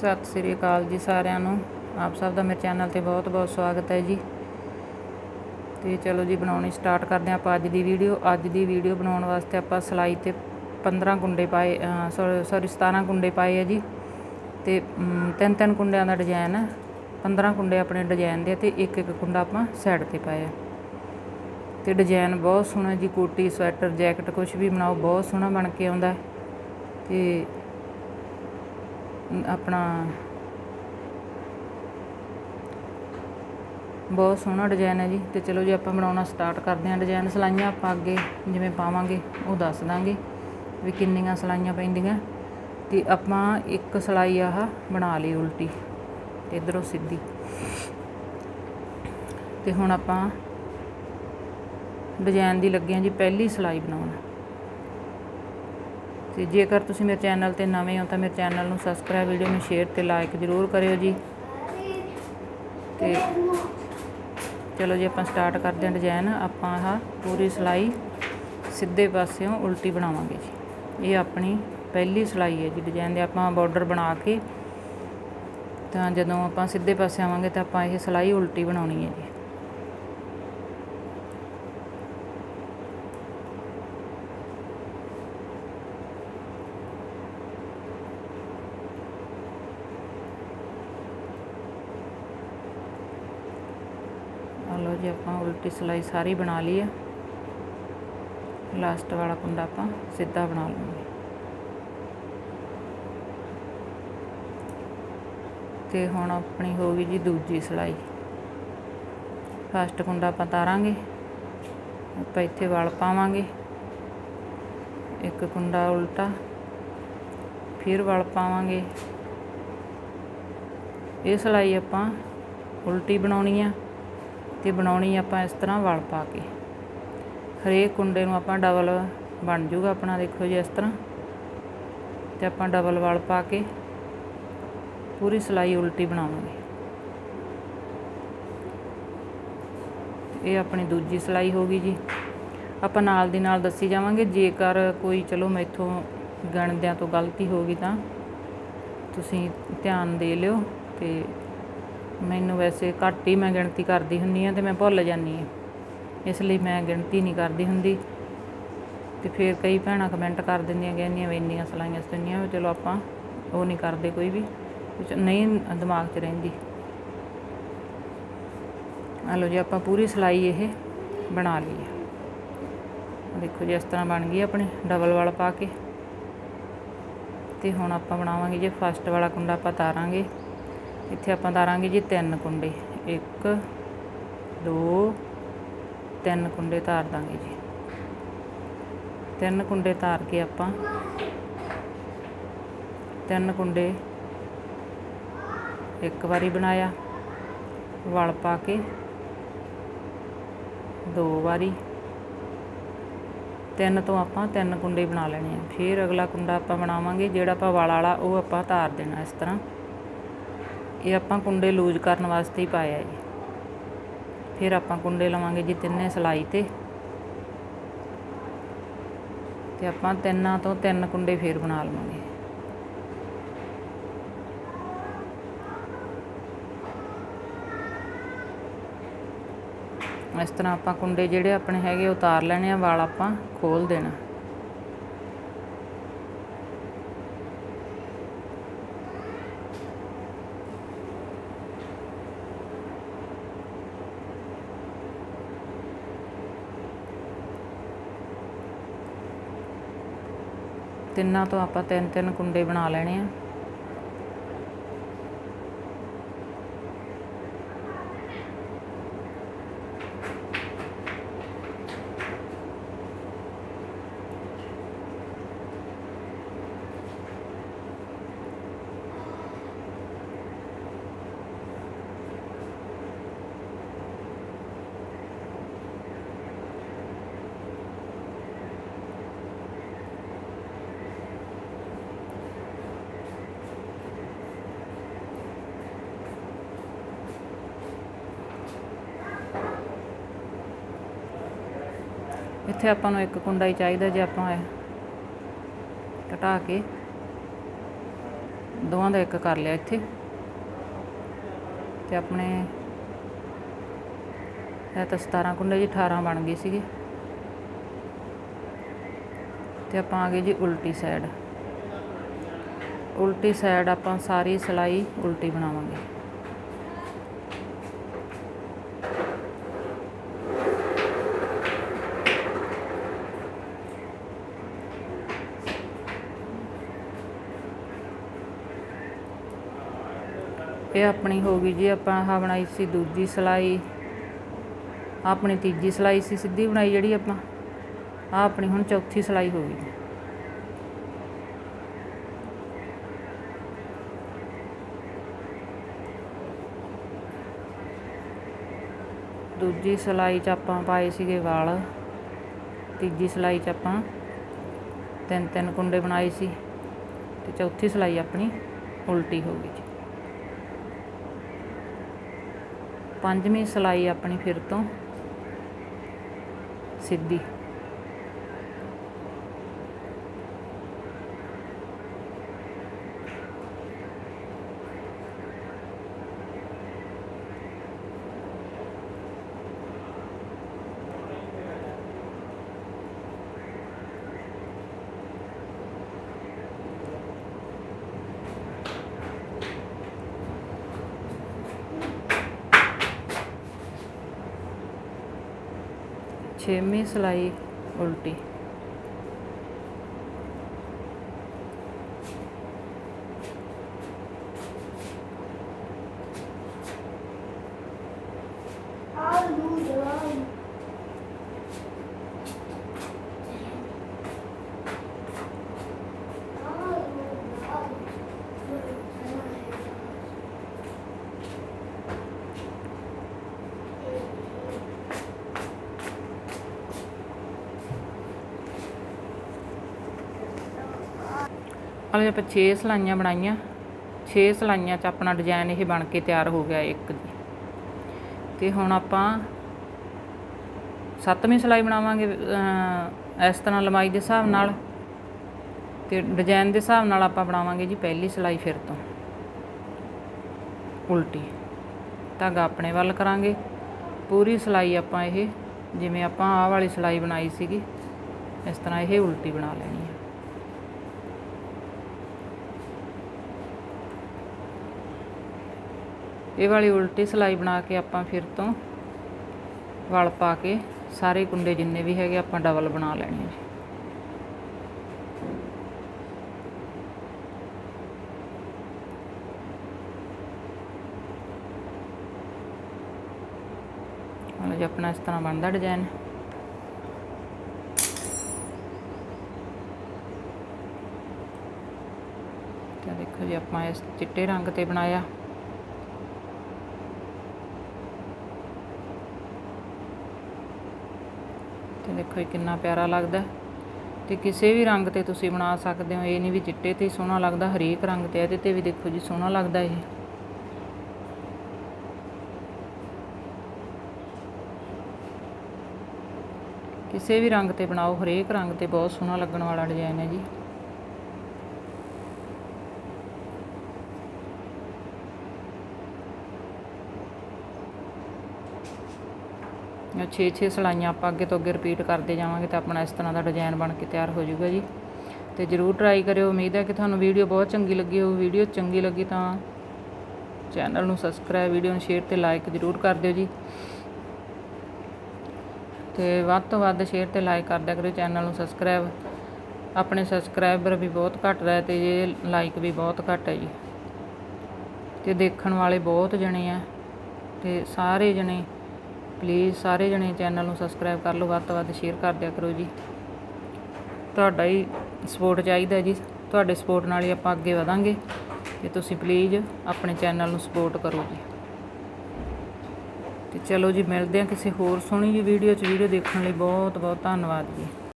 ਸਤਿ ਸ੍ਰੀ ਅਕਾਲ ਜੀ ਸਾਰਿਆਂ ਨੂੰ। ਆਪ ਸਭ ਦਾ ਮੇਰੇ ਚੈਨਲ ਤੇ ਬਹੁਤ-ਬਹੁਤ ਸਵਾਗਤ ਹੈ ਜੀ। ਤੇ ਚਲੋ ਜੀ, ਬਣਾਉਣੀ ਸਟਾਰਟ ਕਰਦੇ ਹਾਂ ਆਪਾਂ ਅੱਜ ਦੀ ਵੀਡੀਓ। ਅੱਜ ਦੀ ਵੀਡੀਓ ਬਣਾਉਣ ਵਾਸਤੇ ਆਪਾਂ ਸਲਾਈ ਤੇ 15 ਕੁੰਡੇ ਪਾਏ ਸੌਰੀ 17 ਕੁੰਡੇ ਪਾਏ ਆ ਜੀ। ਤੇ ਤਿੰਨ ਤਿੰਨ ਕੁੰਡਿਆਂ ਦਾ ਡਿਜ਼ਾਈਨ ਹੈ 15 ਕੁੰਡੇ ਆਪਣੇ ਡਿਜ਼ਾਈਨ ਦੇ ਆ ਤੇ ਇੱਕ ਇੱਕ ਕੁੰਡਾ ਆਪਾਂ ਸਾਈਡ ਤੇ ਪਾਇਆ ਤੇ ਡਿਜ਼ਾਈਨ ਬਹੁਤ ਸੋਹਣਾ ਜੀ, ਕੋਟੀ, ਸਵੈਟਰ, ਜੈਕਟ ਕੁਝ ਵੀ ਬਣਾਓ, ਬਹੁਤ ਸੋਹਣਾ ਬਣ ਕੇ ਆਉਂਦਾ। ਹੈ ਤੇ ਆਪਣਾ ਬਹੁਤ ਸੋਹਣਾ ਡਿਜ਼ਾਈਨ ਹੈ ਜੀ। ਤੇ ਚਲੋ ਜੀ, ਆਪਾਂ ਬਣਾਉਣਾ ਸਟਾਰਟ ਕਰਦੇ ਹਾਂ ਡਿਜ਼ਾਈਨ ਸਲਾਈਆਂ ਆਪਾਂ ਅੱਗੇ ਜਿਵੇਂ ਪਾਵਾਂਗੇ, ਉਹ ਦੱਸ ਦਾਂਗੇ ਵੀ ਕਿੰਨੀਆਂ ਸਲਾਈਆਂ ਪੈਂਦੀਆਂ। ਤੇ ਆਪਾਂ ਇੱਕ ਸਲਾਈ ਆਹ ਬਣਾ ਲਈ ਉਲਟੀ, ਤੇ ਇਧਰੋਂ ਸਿੱਧੀ। ਤੇ ਹੁਣ ਆਪਾਂ ਡਿਜ਼ਾਈਨ ਦੀ ਲੱਗੇ ਹਾਂ ਜੀ, ਪਹਿਲੀ ਸਲਾਈ ਬਣਾਉਣ। ਤੇ ਜੇਕਰ ਤੁਸੀਂ ਮੇਰੇ ਚੈਨਲ ਤੇ ਨਵੇਂ ਹੋ ਤਾਂ ਮੇਰੇ ਚੈਨਲ ਨੂੰ ਸਬਸਕ੍ਰਾਈਬ ਵੀਡੀਓ ਨੂੰ ਸ਼ੇਅਰ ਤੇ ਲਾਈਕ ਜ਼ਰੂਰ ਕਰਿਓ ਜੀ। ਤੇ ਚਲੋ ਜੀ, ਆਪਾਂ ਸਟਾਰਟ ਕਰਦੇ ਹਾਂ ਡਿਜ਼ਾਈਨ ਆਪਾਂ ਆਹ ਪੂਰੀ ਸਲਾਈ ਸਿੱਧੇ ਪਾਸਿਓਂ ਉਲਟੀ ਬਣਾਵਾਂਗੇ ਜੀ। ਇਹ ਆਪਣੀ ਪਹਿਲੀ ਸਲਾਈ ਹੈ ਜੀ ਡਿਜ਼ਾਈਨ ਦੇ। ਆਪਾਂ ਬਾਰਡਰ ਬਣਾ ਕੇ ਤਾਂ ਜਦੋਂ ਆਪਾਂ ਸਿੱਧੇ ਪਾਸੇ ਆਵਾਂਗੇ ਤਾਂ ਆਪਾਂ ਇਹ ਸਲਾਈ ਉਲਟੀ ਬਣਾਉਣੀ ਹੈ ਜੀ ਆ ਲਓ ਜੀ, ਆਪਾਂ ਉਲਟੀ ਸਲਾਈ ਸਾਰੀ ਬਣਾ ਲਈ ਹੈ ਲਾਸਟ ਵਾਲਾ ਕੁੰਡਾ ਆਪਾਂ ਸਿੱਧਾ ਬਣਾ ਲਵਾਂਗੇ ਤੇ ਹੁਣ ਆਪਣੀ ਹੋ ਗਈ ਜੀ ਦੂਜੀ ਸਲਾਈ। ਫਸਟ ਕੁੰਡਾ ਆਪਾਂ ਤਾਰਾਂਗੇ, ਆਪਾਂ ਇੱਥੇ ਵਲ ਪਾਵਾਂਗੇ। ਇੱਕ ਕੁੰਡਾ ਉਲਟਾ, ਫਿਰ ਵਲ ਪਾਵਾਂਗੇ। ਇਹ ਸਲਾਈ ਆਪਾਂ ਉਲਟੀ ਬਣਾਉਣੀ ਆ। ਤੇ ਬਣਾਉਣੀ ਆਪਾਂ ਇਸ ਤਰ੍ਹਾਂ ਵਲ ਪਾ ਕੇ। ਹਰੇਕ ਕੁੰਡੇ ਨੂੰ ਆਪਾਂ ਡਬਲ ਬਣ ਜੂਗਾ ਆਪਣਾ, ਦੇਖੋ ਜੀ, ਇਸ ਤਰ੍ਹਾਂ। ਤੇ ਆਪਾਂ ਡਬਲ ਵਲ ਪਾ ਕੇ ਪੂਰੀ ਸਲਾਈ ਉਲਟੀ ਬਣਾਵਾਂਗੇ। ਇਹ ਆਪਣੀ ਦੂਜੀ ਸਲਾਈ ਹੋ ਗਈ ਜੀ। ਆਪਾਂ ਨਾਲ ਦੀ ਨਾਲ ਦੱਸੀ ਜਾਵਾਂਗੇ, ਜੇਕਰ ਕੋਈ, ਚਲੋ, ਮੈਥੋਂ ਗਣਦਿਆਂ ਤੋਂ ਗਲਤੀ ਹੋ ਗਈ ਤਾਂ ਤੁਸੀਂ ਧਿਆਨ ਦੇ ਲਿਓ ਤੇ ਮੈਨੂੰ ਵੈਸੇ ਘੱਟ ਹੀ ਮੈਂ ਗਿਣਤੀ ਕਰਦੀ ਹੁੰਨੀ ਆ ਤੇ ਮੈਂ ਭੁੱਲ ਜਾਂਦੀ ਆ ਇਸ ਲਈ ਮੈਂ ਗਿਣਤੀ ਨਹੀਂ ਕਰਦੀ ਹੁੰਦੀ। ਤੇ ਫਿਰ ਕਈ ਭੈਣਾਂ ਕਮੈਂਟ ਕਰ ਦਿੰਦੀਆਂ ਕਹਿੰਦੀਆਂ ਵੀ ਇੰਨੀਆਂ ਸਲਾਈਆਂ ਸਤੰਨੀਆਂ ਚਲੋ ਆਪਾਂ ਉਹ ਨਹੀਂ ਕਰਦੇ ਕੋਈ ਵੀ। ਕੁਛ ਨਹੀਂ ਦਿਮਾਗ 'ਚ ਰਹਿੰਦੀ। ਆ ਲਓ ਜੀ, ਆਪਾਂ ਪੂਰੀ ਸਲਾਈ ਇਹ ਬਣਾ ਲਈ ਹੈ ਦੇਖੋ ਜੀ, ਇਸ ਤਰ੍ਹਾਂ ਬਣ ਗਈ ਆਪਣੀ ਡਬਲ ਵਾਲ ਪਾ ਕੇ। ਤੇ ਹੁਣ ਆਪਾਂ ਬਣਾਵਾਂਗੇ ਜੇ ਫਸਟ ਵਾਲਾ ਕੁੰਡਾ ਆਪਾਂ ਤਾਰਾਂਗੇ। ਇੱਥੇ ਆਪਾਂ ਤਾਰਾਂਗੇ ਜੀ ਤਿੰਨ ਕੁੰਡੇ। 1 2 ਤਿੰਨ ਕੁੰਡੇ ਤਾਰ ਦਾਂਗੇ ਜੀ। ਤਿੰਨ ਕੁੰਡੇ ਤਾਰ ਕੇ ਆਪਾਂ ਤਿੰਨ ਕੁੰਡੇ ਇੱਕ ਵਾਰੀ ਬਣਾਇਆ। ਵਲ ਪਾ ਕੇ ਦੋ ਵਾਰੀ। ਤਿੰਨ ਤੋਂ ਆਪਾਂ ਤਿੰਨ ਕੁੰਡੇ ਬਣਾ ਲੈਣੇ ਆ। ਫਿਰ ਅਗਲਾ ਕੁੰਡਾ ਆਪਾਂ ਬਣਾਵਾਂਗੇ ਜਿਹੜਾ ਆਪਾਂ ਵਲ ਵਾਲਾ ਉਹ ਆਪਾਂ ਤਾਰ ਦੇਣਾ ਇਸ ਤਰ੍ਹਾਂ। ਇਹ ਆਪਾਂ ਕੁੰਡੇ ਲੂਜ਼ ਕਰਨ ਵਾਸਤੇ ਹੀ ਪਾਇਆ ਜੀ। ਫਿਰ ਆਪਾਂ ਕੁੰਡੇ ਲਵਾਂਗੇ ਜੀ ਤਿੰਨੇ ਸਲਾਈ ਤੇ। ਤੇ ਆਪਾਂ ਤਿੰਨਾਂ ਤੋਂ ਤਿੰਨ ਕੁੰਡੇ ਫੇਰ ਬਣਾ ਲਵਾਂਗੇ। ਇਸ ਤਰ੍ਹਾਂ ਆਪਾਂ ਕੁੰਡੇ ਜਿਹੜੇ ਆਪਣੇ ਹੈਗੇ ਉਤਾਰ ਲੈਣੇ ਆ ਵਾਲ ਆਪਾਂ ਖੋਲ ਦੇਣਾ। ਤਿੰਨਾਂ ਤੋਂ ਆਪਾਂ ਤਿੰਨ ਤਿੰਨ ਕੁੰਡੇ ਬਣਾ ਲੈਣੇ ਆ। ਇੱਥੇ ਆਪਾਂ ਨੂੰ ਇੱਕ ਕੁੰਡਾ ਹੀ ਚਾਹੀਦਾ ਜੇ ਆਪਾਂ ਇਹ ਘਟਾ ਕੇ ਦੋਵਾਂ ਦਾ ਇੱਕ ਕਰ ਲਿਆ ਇੱਥੇ। ਤੇ ਆਪਣੇ ਇਹ ਤਾਂ 17 ਕੁੰਡੇ ਜੀ 18 ਬਣ ਗਏ ਸੀਗੇ। ਤੇ ਆਪਾਂ ਆ ਗਏ ਜੀ ਉਲਟੀ ਸਾਈਡ ਉਲਟੀ ਸਾਈਡ ਆਪਾਂ ਸਾਰੀ ਸਲਾਈ ਉਲਟੀ ਬਣਾਵਾਂਗੇ। ਇਹ ਆਪਣੀ ਹੋ ਗਈ ਜੀ, ਆਪਾਂ ਆਹ ਬਣਾਈ ਸੀ ਦੂਜੀ ਸਲਾਈ, ਆਪਣੀ ਤੀਜੀ ਸਲਾਈ ਸੀ, ਸਿੱਧੀ ਬਣਾਈ ਜਿਹੜੀ ਆਪਾਂ ਆ ਆਪਣੀ ਹੁਣ ਚੌਥੀ ਸਲਾਈ ਹੋ ਗਈ। ਦੂਜੀ ਸਲਾਈ 'ਚ ਆਪਾਂ ਪਾਏ ਸੀਗੇ ਵਾਲ, ਤੀਜੀ ਸਲਾਈ 'ਚ ਆਪਾਂ ਤਿੰਨ ਤਿੰਨ ਕੁੰਡੇ ਬਣਾਏ ਸੀ, ਤੇ ਚੌਥੀ ਸਲਾਈ ਆਪਣੀ ਉਲਟੀ ਹੋ ਗਈ ਜੀ। ਪੰਜਵੀਂ ਸਲਾਈ ਆਪਣੀ ਫਿਰ ਤੋਂ ਸਿੱਧੀ। ਛੇਵੀਂ ਸਿਲਾਈ ਉਲਟੀ। ਹਾਲੇ ਆਪਾਂ 6 ਸਲਾਈਆਂ ਬਣਾਈਆਂ। 6 ਸਲਾਈਆਂ 'ਚ ਆਪਣਾ ਡਿਜ਼ਾਈਨ ਇਹ ਬਣ ਕੇ ਤਿਆਰ ਹੋ ਗਿਆ ਇੱਕ ਜੀ। ਤੇ ਹੁਣ ਆਪਾਂ ਸੱਤਵੀਂ ਸਲਾਈ ਬਣਾਵਾਂਗੇ ਇਸ ਤਰ੍ਹਾਂ ਲੰਬਾਈ ਦੇ ਹਿਸਾਬ ਨਾਲ। ਤੇ ਡਿਜ਼ਾਈਨ ਦੇ ਹਿਸਾਬ ਨਾਲ ਆਪਾਂ ਬਣਾਵਾਂਗੇ ਜੀ ਪਹਿਲੀ ਸਲਾਈ ਫਿਰ ਤੋਂ। ਉਲਟੀ। ਧਾਗਾ ਆਪਣੇ ਵੱਲ ਕਰਾਂਗੇ। ਪੂਰੀ ਸਲਾਈ ਆਪਾਂ ਇਹ, ਜਿਵੇਂ ਆਪਾਂ ਆਹ ਵਾਲੀ ਸਲਾਈ ਬਣਾਈ ਸੀਗੀ, ਇਸ ਤਰ੍ਹਾਂ ਇਹ ਉਲਟੀ ਬਣਾ ਲੈਣੀ ਹੈ ਇਹ ਵਾਲੀ ਉਲਟੀ ਸਲਾਈ ਬਣਾ ਕੇ ਆਪਾਂ ਫਿਰ ਤੋਂ ਵਲ ਪਾ ਕੇ ਸਾਰੇ ਕੁੰਡੇ ਜਿੰਨੇ ਵੀ ਹੈਗੇ ਆਪਾਂ ਡਬਲ ਬਣਾ ਲੈਣੇ ਆ ਹੁਣ ਜੀ ਆਪਣਾ ਇਸ ਤਰ੍ਹਾਂ ਬਣਦਾ ਡਿਜ਼ਾਈਨ ਤੇ ਦੇਖੋ ਜੀ, ਆਪਾਂ ਇਸ ਚਿੱਟੇ ਰੰਗ ਤੇ ਬਣਾਇਆ। ਦੇਖੋ ਇਹ ਕਿੰਨਾ ਪਿਆਰਾ ਲੱਗਦਾ ਤੇ ਕਿਸੇ ਵੀ ਰੰਗ ਤੇ ਤੁਸੀਂ ਬਣਾ ਸਕਦੇ ਹੋ। ਇਹ ਨਹੀਂ ਵੀ ਚਿੱਟੇ ਤੇ ਸੋਹਣਾ ਲੱਗਦਾ, ਹਰੇਕ ਰੰਗ ਤੇ ਇਹਦੇ ਤੇ ਵੀ ਦੇਖੋ ਜੀ ਸੋਹਣਾ ਲੱਗਦਾ ਇਹ। ਕਿਸੇ ਵੀ ਰੰਗ ਤੇ ਬਣਾਓ, ਹਰੇਕ ਰੰਗ ਤੇ ਬਹੁਤ ਸੋਹਣਾ ਲੱਗਣ ਵਾਲਾ ਡਿਜ਼ਾਈਨ ਹੈ ਜੀ। 6-6 ਸਲਾਈਆਂ ਆਪਾਂ ਅੱਗੇ ਤੋਂ ਅੱਗੇ ਰਿਪੀਟ ਕਰਦੇ ਜਾਵਾਂਗੇ ਤਾਂ ਆਪਣਾ ਇਸ ਤਰ੍ਹਾਂ ਦਾ ਡਿਜ਼ਾਈਨ ਬਣ ਕੇ ਤਿਆਰ ਹੋ ਜਾਊਗਾ ਜੀ। ਤੇ ਜਰੂਰ ਟਰਾਈ ਕਰਿਓ, ਉਮੀਦ ਹੈ ਕਿ ਤੁਹਾਨੂੰ ਵੀਡੀਓ ਬਹੁਤ ਚੰਗੀ ਲੱਗੀ ਹੋਊ। ਵੀਡੀਓ ਚੰਗੀ ਲੱਗੀ ਤਾਂ ਚੈਨਲ ਨੂੰ ਸਬਸਕ੍ਰਾਈਬ ਵੀਡੀਓ ਨੂੰ ਸ਼ੇਅਰ ਤੇ ਲਾਈਕ ਜਰੂਰ ਕਰ ਦਿਓ ਜੀ। ਤੇ ਵੱਧ ਤੋਂ ਵੱਧ ਸ਼ੇਅਰ ਤੇ ਲਾਈਕ ਕਰ ਦਿਆ ਕਰੋ ਚੈਨਲ ਨੂੰ ਸਬਸਕ੍ਰਾਈਬ ਆਪਣੇ ਸਬਸਕ੍ਰਾਈਬਰ ਵੀ ਬਹੁਤ ਘੱਟ ਰਹੇ ਤੇ ਜੇ ਲਾਈਕ ਵੀ ਬਹੁਤ ਘੱਟ ਹੈ ਜੀ। ਤੇ ਦੇਖਣ ਵਾਲੇ ਬਹੁਤ ਜਣੇ ਆ ਤੇ ਸਾਰੇ ਜਣੇ ਪਲੀਜ਼ ਸਾਰੇ ਜਣੇ ਚੈਨਲ ਨੂੰ ਸਬਸਕ੍ਰਾਈਬ ਕਰ ਲਓ, ਵੱਧ ਤੋਂ ਵੱਧ ਸ਼ੇਅਰ ਕਰ ਦਿਆ ਕਰੋ ਜੀ। ਤੁਹਾਡਾ ਹੀ ਸਪੋਰਟ ਚਾਹੀਦਾ ਜੀ। ਤੁਹਾਡੇ ਸਪੋਰਟ ਨਾਲ ਹੀ ਆਪਾਂ ਅੱਗੇ ਵਧਾਂਗੇ। ਤੇ ਤੁਸੀਂ ਪਲੀਜ਼ ਆਪਣੇ ਚੈਨਲ ਨੂੰ ਸਪੋਰਟ ਕਰੋ ਜੀ। ਤੇ ਚਲੋ ਜੀ, ਮਿਲਦੇ ਹਾਂ ਕਿਸੇ ਹੋਰ ਸੋਹਣੀ ਜੀ ਵੀਡੀਓ 'ਚ। ਵੀਡੀਓ ਦੇਖਣ ਲਈ ਬਹੁਤ ਬਹੁਤ ਧੰਨਵਾਦ ਜੀ।